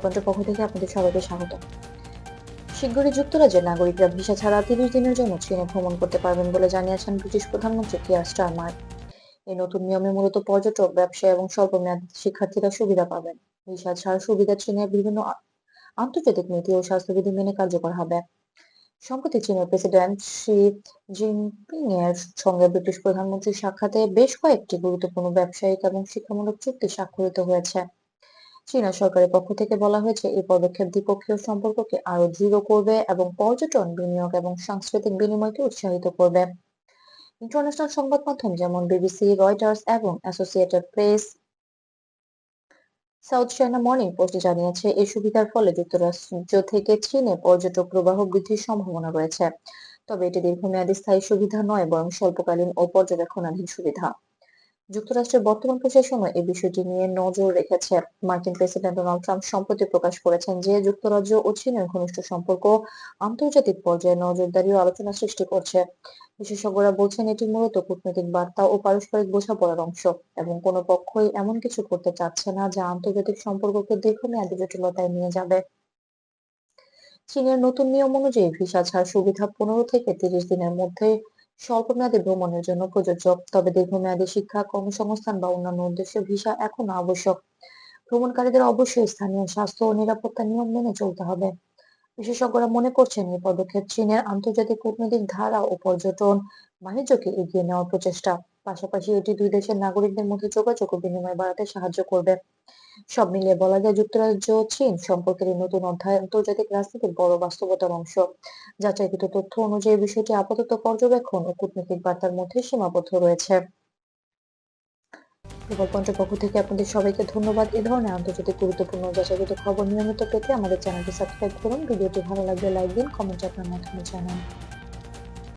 পয়েন্টের পক্ষ থেকে আপনাদের সবাইকে স্বাগত। শীঘ্রই যুক্তরাজ্যের নাগরিকরা ভিসা ছাড়া তিরিশ দিনের জন্য চীনে ভ্রমণ করতে পারবেন বলে জানিয়েছেন ব্রিটিশ প্রধানমন্ত্রী কিয়ার স্টারমার। এই নতুন নিয়মে মূলত পর্যটক, ব্যবসায়ী এবং স্বল্পমেয়াদী শিক্ষার্থীরা সুবিধা পাবেন। ভিসা ছাড় সুবিধা চীনের বিভিন্ন আন্তর্জাতিক নীতি ও স্বাস্থ্যবিধি মেনে কার্যকর হবে। সম্প্রতি চীনের প্রেসিডেন্ট শি জিনপিং এর সঙ্গে ব্রিটিশ প্রধানমন্ত্রীর সাক্ষাতে বেশ কয়েকটি গুরুত্বপূর্ণ ব্যবসায়িক এবং শিক্ষামূলক চুক্তি স্বাক্ষরিত হয়েছে। চীনা সরকারের পক্ষ থেকে বলা হয়েছে, এই পদক্ষেপ দ্বিপক্ষীয় সম্পর্ককে আরও দৃঢ় করবে এবং পর্যটন বিনিয়োগ এবং সাংস্কৃতিক বিনিময়কে উৎসাহিত করবে। ইন্টারন্যাশনাল সংবাদ মাধ্যম যেমন বিবিসি, রয়টার্স এবং associated press, south China morning post জানিয়েছে, এই সুবিধার ফলে যুক্তরাজ্য থেকে চীনে পর্যটক প্রবাহ বৃদ্ধির সম্ভাবনা রয়েছে। তবে এটি দীর্ঘমেয়াদী স্থায়ী সুবিধা নয়, বরং স্বল্পকালীন ও পর্যবেক্ষণাধীন সুবিধা। যুক্তরাষ্ট্রের বর্তমান প্রশাসনও এই বিষয়টি নিয়ে নজর রেখেছে মার্কিন প্রেসিডেন্ট ডোনাল্ড ট্রাম্প। সম্প্রতি প্রকাশ করেছেন যে যুক্তরাজ্য ও চীনের ঘনিষ্ঠ সম্পর্ক আন্তর্জাতিক পর্যায়ে নজরদারি ও আলোচনা সৃষ্টি করছে। বিশেষজ্ঞরা বলছেন, এটি মূলত কূটনৈতিক বার্তা ও পারস্পরিক বোঝাপড়ার অংশ এবং কোনো পক্ষই এমন কিছু করতে চাচ্ছে না যা আন্তর্জাতিক সম্পর্ককে দীর্ঘমেয়াদী জটিলতায় নিয়ে যাবে। চীনের নতুন নিয়ম অনুযায়ী ভিসা ছাড় সুবিধা পনেরো থেকে তিরিশ দিনের মধ্যে স্বল্পমেয়াদী ভ্রমণের জন্য প্রযোজ্য। তবে দীর্ঘমেয়াদী শিক্ষা, কর্মসংস্থান বা অন্যান্য উদ্দেশ্যে ভিসা এখনও আবশ্যক। ভ্রমণকারীদের অবশ্যই স্থানীয় স্বাস্থ্য ও নিরাপত্তা নিয়ম মেনে চলতে হবে। বিশেষজ্ঞরা মনে করছেন এই পদক্ষেপ চীনের আন্তর্জাতিক কূটনৈতিক ধারা ও পর্যটন বাণিজ্যকে এগিয়ে নেওয়ার প্রচেষ্টা। পাশাপাশি এটি দুই দেশের নাগরিকদের মধ্যে যোগাযোগ ও বিনিময় বাড়াতে সাহায্য করবে। সব মিলিয়ে বলা যায় যুক্তরাজ্য, চীন সম্পর্কের এই নতুন অধ্যায় আন্তর্জাতিক রাজনীতির বড় বাস্তবতার অংশ। যাচাইকৃত তথ্য অনুযায়ী বিষয়টি আপাতত পর্যবেক্ষণ ও কূটনৈতিক বার্তার মধ্যে সীমাবদ্ধ রয়েছে। গ্লোবাল পক্ষ থেকে আপনাদের সবাইকে ধন্যবাদ। এ ধরনের আন্তর্জাতিক গুরুত্বপূর্ণ যাচাইকৃত খবর নিয়মিত পেতে আমাদের চ্যানেলটি সাবস্ক্রাইব করুন। ভিডিওটি ভালো লাগলে লাইক দিন, কমেন্টে আপনার মতামত জানান।